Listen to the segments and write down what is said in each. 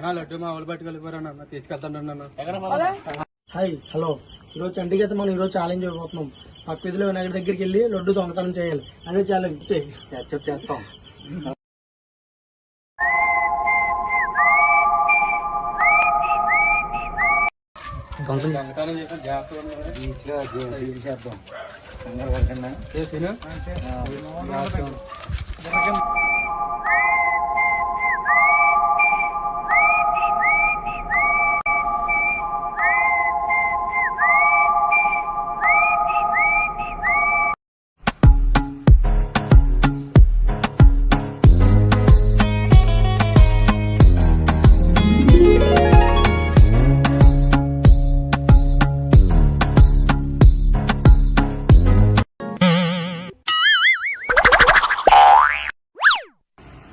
అన్నా లడ్డు మా వాళ్ళు పట్టుకెళ్ళిపోయారన్న తీసుకెళ్తాను నన్ను. Hi hello? ఈరోజు చండీకి అయితే మనం ఈరోజు ఛాలెంజ్ అయిపోతున్నాం. పక్క వీధిలో వినాయకుడి దగ్గరికి వెళ్ళి లడ్డు దొంగతనం చేయాలి. అదే ఛాలెంజ్ చేస్తాం. దొంగతనం చేస్తాం జాగ్రత్తగా. చేసినా?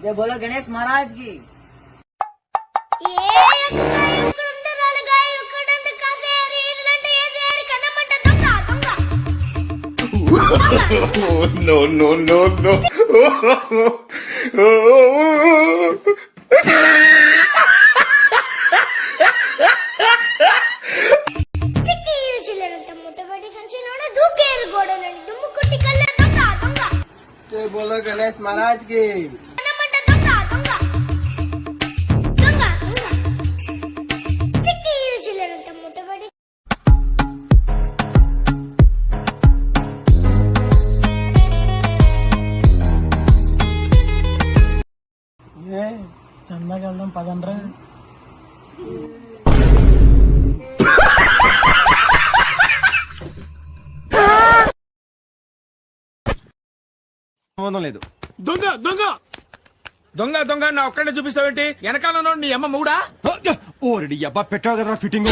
ये बोलो गणेश महाराज की। no, तो बोलो गणेश महाराज की। చందాకి వెళ్దాం పదండ్రా సంబంధం లేదు. దొంగ దొంగ! దొంగ దొంగ నా ఒక్కడే చూపిస్తావేంటి? వెనకాల ఉన్నోడు నీ అమ్మ మూడా? ఓరెడి అబ్బా పెట్టావు కదరా ఫిట్టింగ్.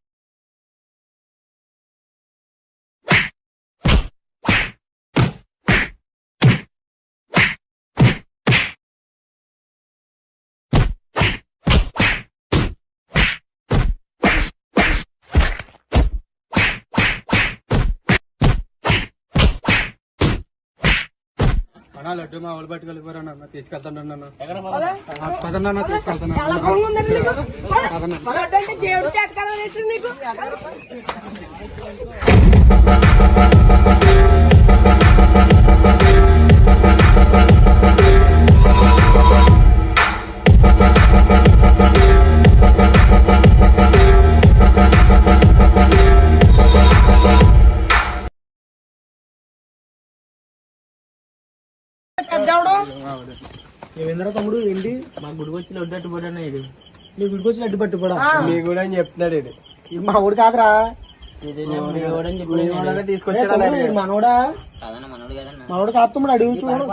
అన్నా లడ్డు మా వాళ్ళు పట్టుకెళ్ళిపోయారన్న తీసుకెళ్తాను నన్ను. పదన్న తీసుకెళ్తాను దేవుడు చెట్కాలని నీకు ఏమైందిరా తమ్ముడు ఏంటి? మా గుడికి వచ్చి లడ్డు అట్టుబడి ఇది? నీ గుడికి వచ్చి లడ్డు పట్టుకోడా మీ కూడా అని చెప్తున్నాడు ఇది. ఇది మా ఊడు కాదురా తీసుకొచ్చాడు మనోడా? కాదన్న మనోడు కదన్న. మనోడు కాపుతున్నాడు అడుగు చూడు.